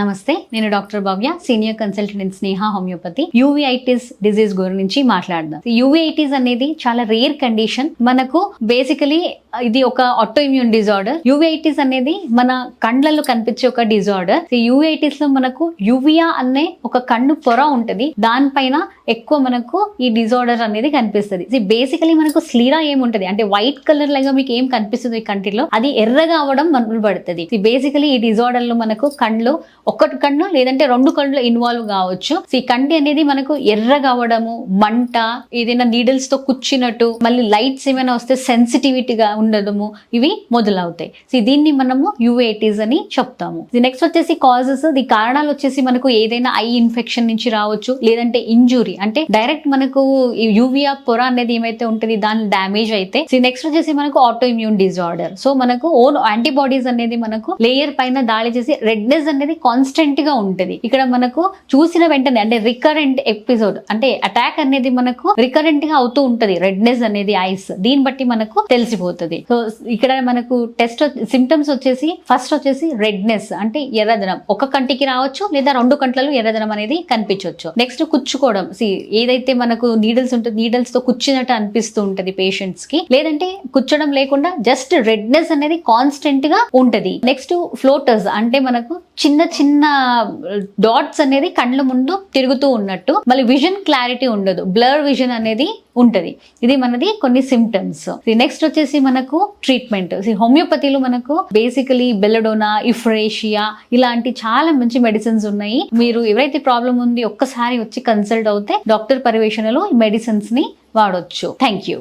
నమస్తే నేను doctor Bhavya senior consultant in Sneha homeopathy. Uveitis disease గురించి మాట్లాడదాం. యూవిఐటిస్ అనేది చాలా రేర్ కండిషన్. మనకు బేసికలీ ఇది ఒక ఆటో ఇమ్యూన్ డిజార్డర్ యూవిఐటిస్ అనేది మన కండ్లలో కనిపించే ఒక డిజార్డర్ యూవిఐటిస్లో మనకు యువియా అనే ఒక కన్ను పొర ఉంటుంది. దానిపైన ఎక్కువ మనకు ఈ డిజార్డర్ అనేది కనిపిస్తుంది. బేసికలీ మనకు స్లీరా ఏముంటది? అంటే వైట్ కలర్ లాగా మీకు ఏం కనిపిస్తుంది ఈ కంటిలో? అది ఎర్రగా అవడం మొదలు పడుతుంది బేసికలీ ఈ డిజార్డర్లో మనకు కండ్లు ఒకటి కన్ను లేదంటే రెండు కళ్ళు ఇన్వాల్వ్ కావచ్చు. ఈ కంటి అనేది మనకు ఎర్ర కావడము మంట ఏదైనా నీడిల్స్తో కుచ్చినట్టు మళ్ళీ లైట్స్ ఏమైనా వస్తే సెన్సిటివిటీగా ఉండడము ఇవి మొదలవుతాయి. సో దీన్ని మనము యుఏటీస్ అని చెప్తాము. నెక్స్ట్ వచ్చేసి కాజెస్ ది కారణాలు వచ్చేసి మనకు ఏదైనా ఐ ఇన్ఫెక్షన్ నుంచి రావచ్చు లేదంటే ఇంజురీ అంటే డైరెక్ట్ మనకు యూవియా పొర అనేది ఏమైతే ఉంటుంది దాని డ్యామేజ్ అయితే. సో నెక్స్ట్ వచ్చేసి మనకు ఆటో ఇమ్యూన్ డిజార్డర్ సో మనకు ఓన్ యాంటీబాడీస్ అనేది మనకు లేయర్ పైన దాడి చేసి రెడ్నెస్ అనేది కాన్స్టెంట్గా ఉంటది. ఇక్కడ మనకు చూసిన వెంటనే అంటే రికరెంట్ ఎపిసోడ్ అంటే అటాక్ అనేది మనకు రికరెంట్గా అవుతూ ఉంటుంది. రెడ్నెస్ అనేది ఐస్ దీన్ని బట్టి మనకు తెలిసిపోతుంది. సో ఇక్కడ మనకు టెస్ట్ సిమ్టమ్స్ వచ్చేసి ఫస్ట్ వచ్చేసి రెడ్నెస్ అంటే ఎర్రదనం. ఒక కంటికి రావచ్చు లేదా రెండు కంట్లలో ఎర్రదనం అనేది కనిపించవచ్చు. నెక్స్ట్ కుచ్చుకోవడం. సి ఏదైతే మనకు నీడిల్స్ ఉంటుంది నీడిల్స్తో కుచ్చినట్టు అనిపిస్తూ ఉంటది పేషెంట్స్కి. లేదంటే కుచ్చడం లేకుండా జస్ట్ రెడ్నెస్ అనేది కాన్స్టెంట్గా ఉంటది. నెక్స్ట్ ఫ్లోటర్స్ అంటే మనకు చిన్న చిన్న డాట్స్ అనేది కండ్ల ముందు తిరుగుతూ ఉన్నట్టు మళ్ళీ విజన్ క్లారిటీ ఉండదు. బ్లర్ విజన్ అనేది ఉంటుంది. ఇది మనది కొన్ని సిమ్టమ్స్ నెక్స్ట్ వచ్చేసి మనకు ట్రీట్మెంట్ హోమియోపతిలో మనకు బేసికలీ బెల్లడోనా ఇఫ్రేషియా ఇలాంటి చాలా మంచి మెడిసిన్స్ ఉన్నాయి. మీరు ఎవరైతే ప్రాబ్లం ఉంది ఒక్కసారి వచ్చి కన్సల్ట్ అవుతే డాక్టర్ పర్యవేక్షణలో ఈ మెడిసిన్స్ని వాడొచ్చు. Thank you